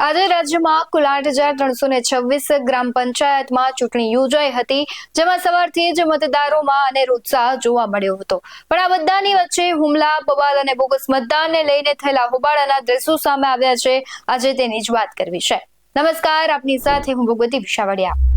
આજે રાજ્યમાં કુલ આઠ હજાર ત્રણસો ને છવ્વીસ ગ્રામ પંચાયતમાં ચૂંટણી યોજાઈ હતી, જેમાં સવારથી જ મતદારોમાં અનેરો ઉત્સાહ જોવા મળ્યો હતો. પણ આ બધાની વચ્ચે હુમલા, બવાલ અને બોગસ મતદાનને લઈને થયેલા હોબાળાના દ્રશ્યો સામે આવ્યા છે. આજે તેની જ વાત કરવી છે. નમસ્કાર, આપની સાથે હું ભગવતી વિશાવડિયા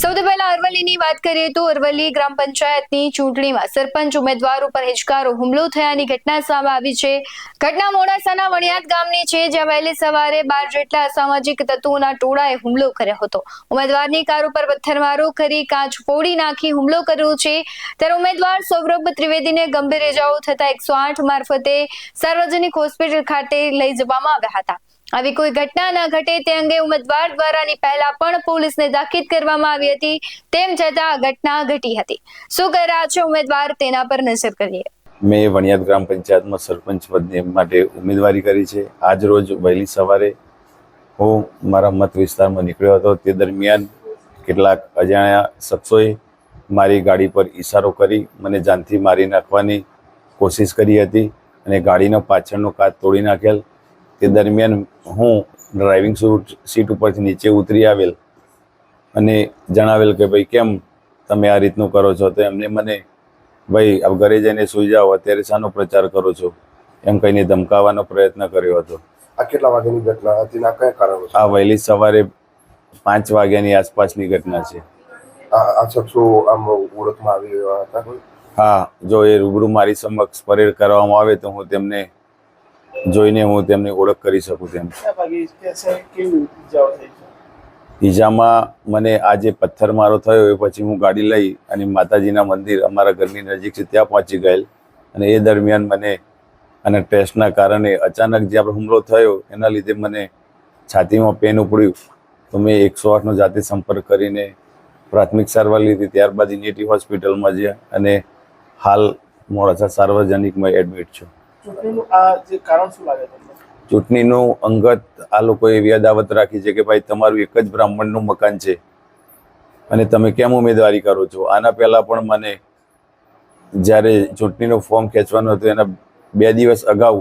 સૌથી પહેલા અરવલ્લીની વાત કરીએ તો અરવલ્લી ગ્રામ પંચાયતની ચૂંટણીમાં સરપંચ, ઉમેદવાર ઉપર હિચકારો, હુમલો થયાની ઘટના સામે આવી છે. ઘટના મોડાસાના વણિયાદ ગામની છે, જ્યાં વહેલી સવારે બાર જેટલા અસામાજિક તત્વોના ટોળાએ હુમલો કર્યો હતો. ઉમેદવારની કાર ઉપર પથ્થરમારો કરી કાચ ફોડી નાખી હુમલો કર્યો છે. ત્યારે ઉમેદવાર સૌરભ ત્રિવેદીને ગંભીર ઇજાઓ થતા એકસો આઠ મારફતે સાર્વજનિક હોસ્પિટલ ખાતે લઈ જવામાં આવ્યા હતા. આવી કોઈ ઘટના ન ઘટે તે અંગે ઉમેદવાર દ્વારાની પહેલા પણ પોલીસને તાકીદ કરવામાં આવી હતી, તેમ છતાં ઘટના ઘટી હતી. શું કરી રહ્યા છે ઉમેદવાર? તેના પર નજર કરીએ. મેં વણિયાદ ગ્રામ પંચાયતમાં સરપંચ પદને માટે ઉમેદવારી કરી છે. આજ રોજ વહેલી સવારે હું મારા મત વિસ્તારમાં નીકળ્યો હતો. તે દરમિયાન કેટલાક અજાણ્યા શખ્સોએ મારી ગાડી પર ઈશારો કરી મને જાનથી મારી નાખવાની કોશિશ કરી હતી અને ગાડીનો પાછળનો કાચ તોડી નાખેલ. તે દરમિયાન હું ડ્રાઇવિંગ સીટ ઉપરથી નીચે ઉતરી આવેલ અને જણાવેલ કે ભાઈ કેમ તમે આ રીતનું કરો છો? તો એમને મને ભાઈ ઘરે જઈને સૂઈ જાઓ અત્યારે શાનો પ્રચાર કરો છો? એમ કહીને ધમકાવવાનો પ્રયત્ન કર્યો હતો. આ કેટલા વાગ્યાની ઘટના હતી ના કયા કારણો આ વહેલી સવારે પાંચ વાગ્યાની આસપાસની ઘટના છે. આ આ શખ્સો આમ ઓળખમાં આવી રહ્યા હતા હા જો એ રૂબરૂ મારી સમક્ષ પરેડ કરવામાં આવે તો હું તેમને જોઈને હું તેમની ઓળખ કરી શકું તેમ. ઈજામાં મને આજે પથ્થરમારો થયો એ પછી હું ગાડી લઈ અને માતાજીના મંદિર અમારા ઘરની નજીક છે ત્યાં પહોંચી ગયેલ. અને એ દરમિયાન મને અને ટેસ્ટના કારણે અચાનક જે આપણે હુમલો થયો એના લીધે મને છાતીમાં પેન ઉપડ્યું. તો મેં એકસો આઠનો જાતે સંપર્ક કરીને પ્રાથમિક સારવાર લીધી ત્યારબાદ ઇનેટી હોસ્પિટલમાં જ્યાં અને હાલ મોડાસા સાર્વજનિકમાં એડમિટ છું. ચૂંટણીનું અંગત આ લોકોએ એવી અદાવત રાખી છે કે ભાઈ, તમારું એક જ બ્રાહ્મણનું મકાન છે અને તમે કેમ ઉમેદવારી કરો છો? આના પહેલાં પણ મને જ્યારે ચૂંટણીનું ફોર્મ ખેંચવાનું હતું, એના બે દિવસ અગાઉ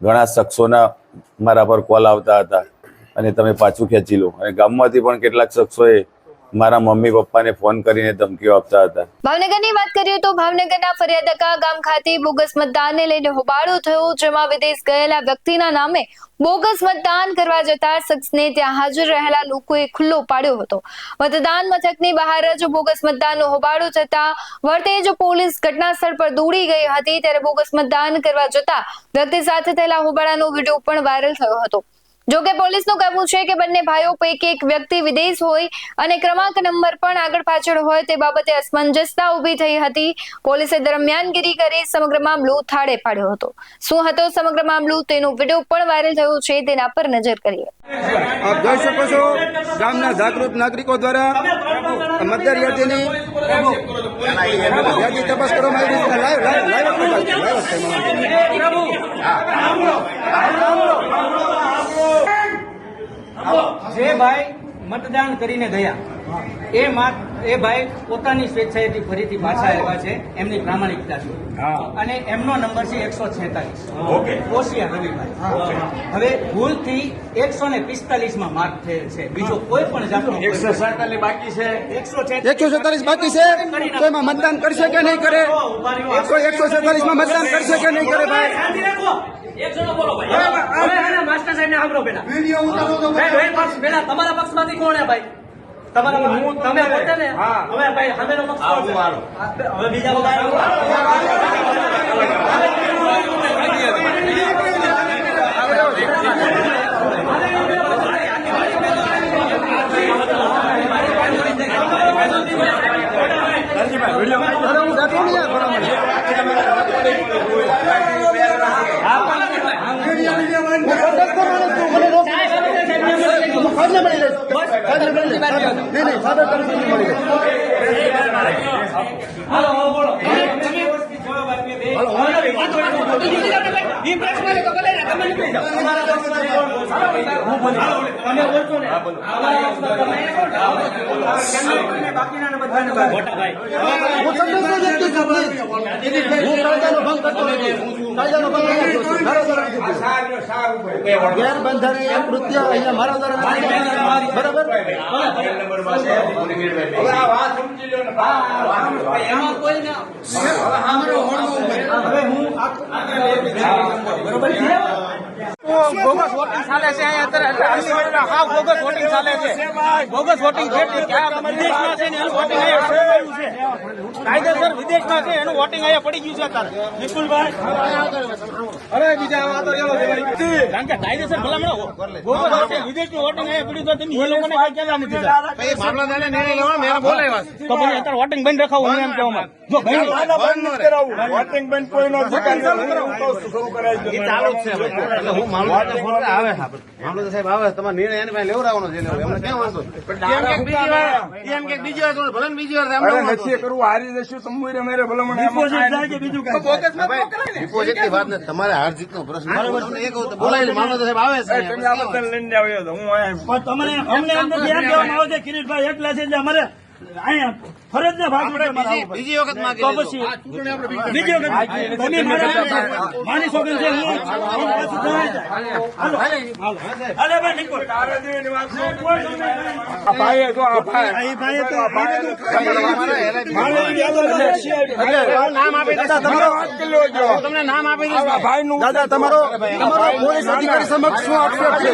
ઘણા શખ્સોના મારા પર કોલ આવતા હતા અને તમે પાછું ખેંચી લો. અને ગામમાંથી પણ કેટલાક શખ્સોએ મારા મમ્મી પપ્પાને ફોન કરીને ધમકીઓ આપતા હતા. ભાવનગરની વાત કરીએ તો ભાવનગરના ફરિયાદકા ગામ ખાતે બોગસ મતદાનને લઈને હોબાળો થયો, જેમાં વિદેશ ગયેલા વ્યક્તિના નામે બોગસ મતદાન કરવા જતા શખ્સને ત્યાં હાજર રહેલા લોકોએ ખુલ્લો પાડ્યો હતો. મતદાન મથકની બહાર જ બોગસ મતદાનનો હોબાળો થતા વર્તેજ પોલીસ ઘટના સ્થળ પર દોડી ગઈ હતી, ત્યારે બોગસ મતદાન કરવા જતા વ્યક્તિ સાથે થયેલા હોબાળાનો વીડિયો પણ વાયરલ થયો હતો. જોકે પોલીસનું કહેવું છે કે બંને ભાઈઓ પૈકી એક વ્યક્તિ વિદેશ હોય અને ક્રમાંક નંબર પણ આગળ પાછળ હોય તે બાબતે અસમંજસતા ઊભી થઈ હતી. પોલીસે દરમિયાનગીરી કરી સમગ્ર મામલો થાળે પાડ્યો હતો. શું હતો સમગ્ર મામલો? તેનો વીડિયો પણ વાયરલ થયો છે. તેના પર નજર કરીએ. આપ જોઈ શકો છો, ગામના જાગૃત નાગરિકો દ્વારા મતદાર યાદીની યાદી તપાસ કરવામાં આવી લાઈવ લાઈવ લાઈવ જ ભાઈ મતદાન કરીને ગયા એ માત એ ભાઈ પોતાની સ્વેચ્છાએથી ફરીથી પાછા આવ્યા છે એમની પ્રામાણિકતા છે. અને એમનો નંબર છે એકસો છેતાલીસ. ઓશિયા રવિભાઈ. હવે ભૂલથી એકસો ને પિસ્તાલીસમાં માર્ક થયેલ છે. બીજો કોઈ પણ જાતનો એકસો એકસો એકસો છેતાલીસ બાકી છે. તો એમાં મતદાન કરશે કે નહીં કરે? એકસો એકસો છેતાલીસમાં મતદાન કરશે કે નહીં કરે ભાઈ? માસ્ટર સાહેબ ને સાંભળો પેલા ભાઈ, ભાઈ, પેલા તમારા પક્ષમાંથી કોણ હે ભાઈ તમારા હું તમે પોતે ને હવે ભાઈ સામેનો પક્ષ કોણ છે? હવે બીજા બધા અરે હું જાતો નહીં આ ભલામણ. હું તટસ્થ માણસ છું. મને રોક. હું ફાઇલને મળી લઈશ. ફાઇલને મળી લઈશ. નહીં, નહીં, સાદર કરીને મળી લઈશ. હાલો હવે બોલો તમે બોલશો ને તમારા પ્રશ્ન તમે ને? બાકીના બધાને મોટા ભાઈ હું તટસ્થ વ્યક્તિ છું. હું કાયદાનો ભંગ કરતો નથી. કાયદાનો ભંગ કરતો છે. મારા દ્વારા નથી. ગેરબંધારણીય કૃત્ય અહીંયા મારા દ્વારા બરાબર? હવે આ વાત સમજી બરાબર એમાં કોઈ ના બોગસ વોટિંગ ચાલે છે અહીંયા અત્યારે આટલી બોગસ વોટિંગ ચાલે છે બોગસ વોટિંગ છે? કાયદેસર વિદેશમાં છે એનું વોટિંગ અહીંયા પડી ગયું છે અત્યારે. વિપુલભાઈ અરે બીજા વાતો તો કારણ કે કાયદેસર ભલામણ વોટિંગ વિદેશનું વોટિંગ અહીંયા પડ્યું તો તેની એ લોકોને કઈ કહેવા નથી થતા. નિર્ણય લેવાનો મેં બોલાવ્યા તો પછી અત્યારે વોટિંગ બંધ રખાવું હું એમ કહેવામાં જો ભાઈ ઈ ચાલુ જ છે. એટલે હું મામલતદારને ફોન આવે. મામલતદાર સાહેબ આવે તમારે નિર્ણય એને પાસે લેવડાવવાનો છે એમને ક્યાં વાંધો? એમ કે બીજી વાર એમ કે બીજી વાર ભલે બીજી વાર એમને વાંધો. ડિપોઝિટની વાત નથી તમારે હાર જીત નો પ્રશ્ન હું બોલાવીને મામલતદાર સાહેબ આવે છે તમને અમને અંદર એમ કહેવામાં આવે છે કિરીટભાઈ એકલા છે એટલે અમારે અહીંયા ફરજના ભાગ અમારે બીજી વખત તો પછી બીજી વખત તમે માની શકો છે હું હું ભાઈ તો દાદા તમારો તમારો પોલીસ અધિકારી સમક્ષ શું આક્ષેપ છે?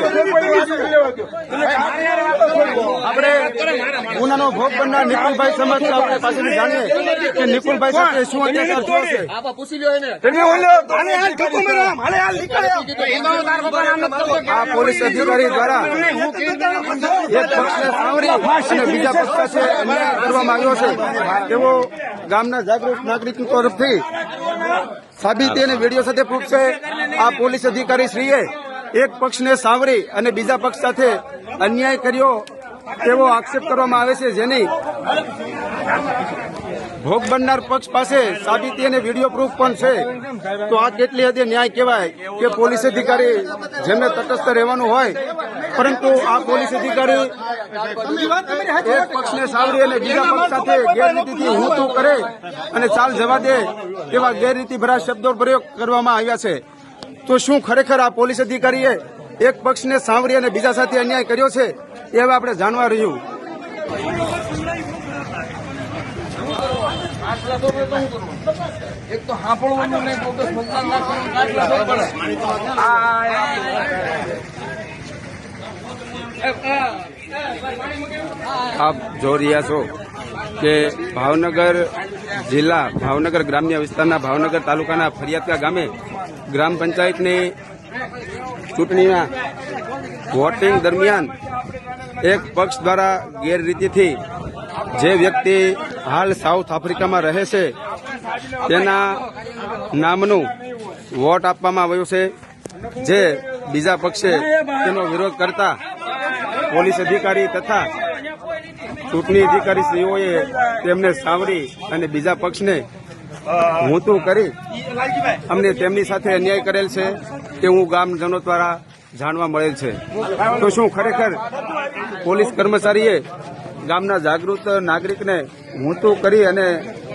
આપણે ગુનાનો ભોગ બનનાર નિકુલભાઈ સમક્ષ આપણે પાસેથી જાણીએ કે નિકુલભાઈ સાથે શું અત્યાચાર થયો છે? આ પોલીસ અધિકારી દ્વારા એક પક્ષને અને બીજા પક્ષ સાથે અન્યાય કરવામાં આવ્યો છે. તેવો ગામના જાગૃત નાગરિકો તરફથી સાબિતી અને વીડિયો સાથે પ્રૂફ છે આ પોલીસ અધિકારી શ્રીએ એક પક્ષને સાવરી અને બીજા પક્ષ સાથે અન્યાય કર્યો તેવો આક્ષેપ કરવામાં આવે છે. જેની ભોગ બનનાર પક્ષ પાસે સાબિતી અને વીડિયો પ્રૂફ પણ છે. તો આ કેટલી હદે ન્યાય કહેવાય કે પોલીસ અધિકારી જેમને તટસ્થ રહેવાનું હોય પરંતુ આ પોલીસ અધિકારી એક પક્ષને સાવરી અને બીજા પક્ષ સાથે ગેરરીતિથી હું તું કરે અને ચાલ જવા દે એવા ગેરરીતિ ભરા શબ્દો પ્રયોગ કરવામાં આવ્યા છે. તો શું ખરેખર આ પોલીસ અધિકારીએ એક પક્ષને સાંવરી અને બીજા સાથે અન્યાય કર્યો છે એ હવે આપણે જાણવા રહ્યું. આપ જોઈ રહ્યા છો કે ભાવનગર જિલ્લા, ભાવનગર ગ્રામ્ય વિસ્તારના ભાવનગર તાલુકાના ફરિયાદકા ગામે ગ્રામ પંચાયતની ચૂંટણીના વોટિંગ દરમિયાન એક પક્ષ દ્વારા ગેરરીતિથી જે વ્યક્તિ હાલ સાઉથ આફ્રિકામાં રહે છે, તેના નામનું વોટ આપવામાં આવ્યું છે. જે બીજા પક્ષે તેનો વિરોધ કરતા પોલીસ અધિકારી તથા ચૂંટણી અધિકારી શ્રીઓએ તેમને સાવરી અને બીજા પક્ષને હુંતું કરી અમને તેમની સાથે અન્યાય કરેલ છે તેવું ગામજનો દ્વારા જાણવા મળેલ છે. તો શું ખરેખર પોલીસ કર્મચારીએ ગામના જાગૃત નાગરિકને હું કરી અને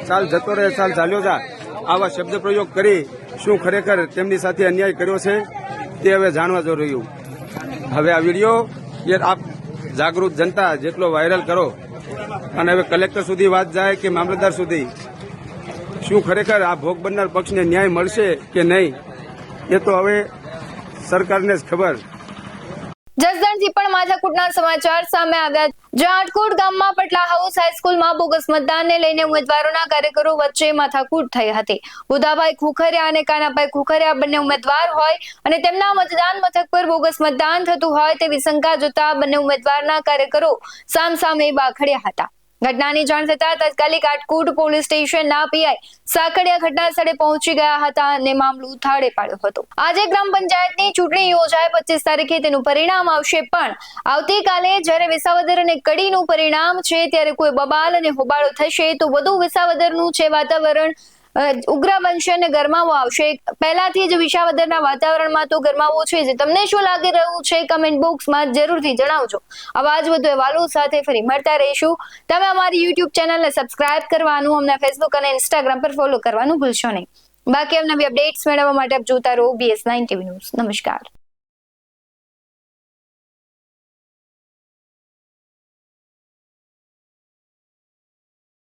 ચાલ જતો રહે ચાલ ચાલ્યો જા આવા શબ્દ પ્રયોગ કરી શું ખરેખર તેમની સાથે અન્યાય કર્યો છે તે હવે જાણવા જો રહ્યું. હવે આ વીડિયો એ આપ જાગૃત જનતા જેટલો વાયરલ કરો અને હવે કલેક્ટર સુધી વાત જાય કે મામલતદાર સુધી, શું ખરેખર આ ભોગ બનનાર પક્ષને ન્યાય મળશે કે નહીં, એ તો હવે સરકારને જ ખબર. જસદણથી પણ માથાકૂટના સમાચાર સામે આવ્યા જાટકોટ ગામમાં પટલા હાઉસ હાઈસ્કૂલમાં બોગસ મતદાનને લઈને ઉમેદવારોના કાર્યકરો વચ્ચે માથાકૂટ થઈ હતી. બુધાભાઈ ખુખરિયા અને કાનાભાઈ ખુખરિયા બંને ઉમેદવાર હોય અને તેમના મતદાન મથક પર બોગસ મતદાન થતું હોય તેવી શંકા જોતા બંને ઉમેદવારના કાર્યકરો સામસામે બાખડ્યા હતા. ઘટનાની જાણ થતા તાત્કાલિક આટકોટ પોલીસ સ્ટેશનના પીઆઈ સાકડિયા ઘટના સ્થળે પહોંચી ગયા હતા અને મામલો થાળે પાડ્યો હતો. આજે ગ્રામ પંચાયતની ચૂંટણી યોજાય, પચીસ તારીખે તેનું પરિણામ આવશે પણ આવતીકાલે જ્યારે વિસાવદર અને કડીનું પરિણામ છે, ત્યારે કોઈ બબાલ અને હોબાળો થશે તો વધુ વિસાવદરનું છે વાતાવરણ. ઉગ્ર બનશે અને ગરમાવો આવશે. પહેલાથી જ વિસાવદરના વાતાવરણમાં તો ગરમાવો છે જ. તમને શું લાગી રહ્યું છે કમેન્ટ બોક્સમાં જરૂરથી જણાવજો. આવા જ વધુ અહેવાલો સાથે ફરી મળતા રહીશું. તમે અમારી યુટ્યુબ ચેનલને સબસ્ક્રાઇબ કરવાનું, અમને ફેસબુક અને ઇન્સ્ટાગ્રામ પર ફોલો કરવાનું ભૂલશો નહીં. બાકી અમને અપડેટ્સ મેળવવા માટે આપ જોતા રહો બીએસ નાઇન ટીવી ન્યૂઝ નમસ્કાર.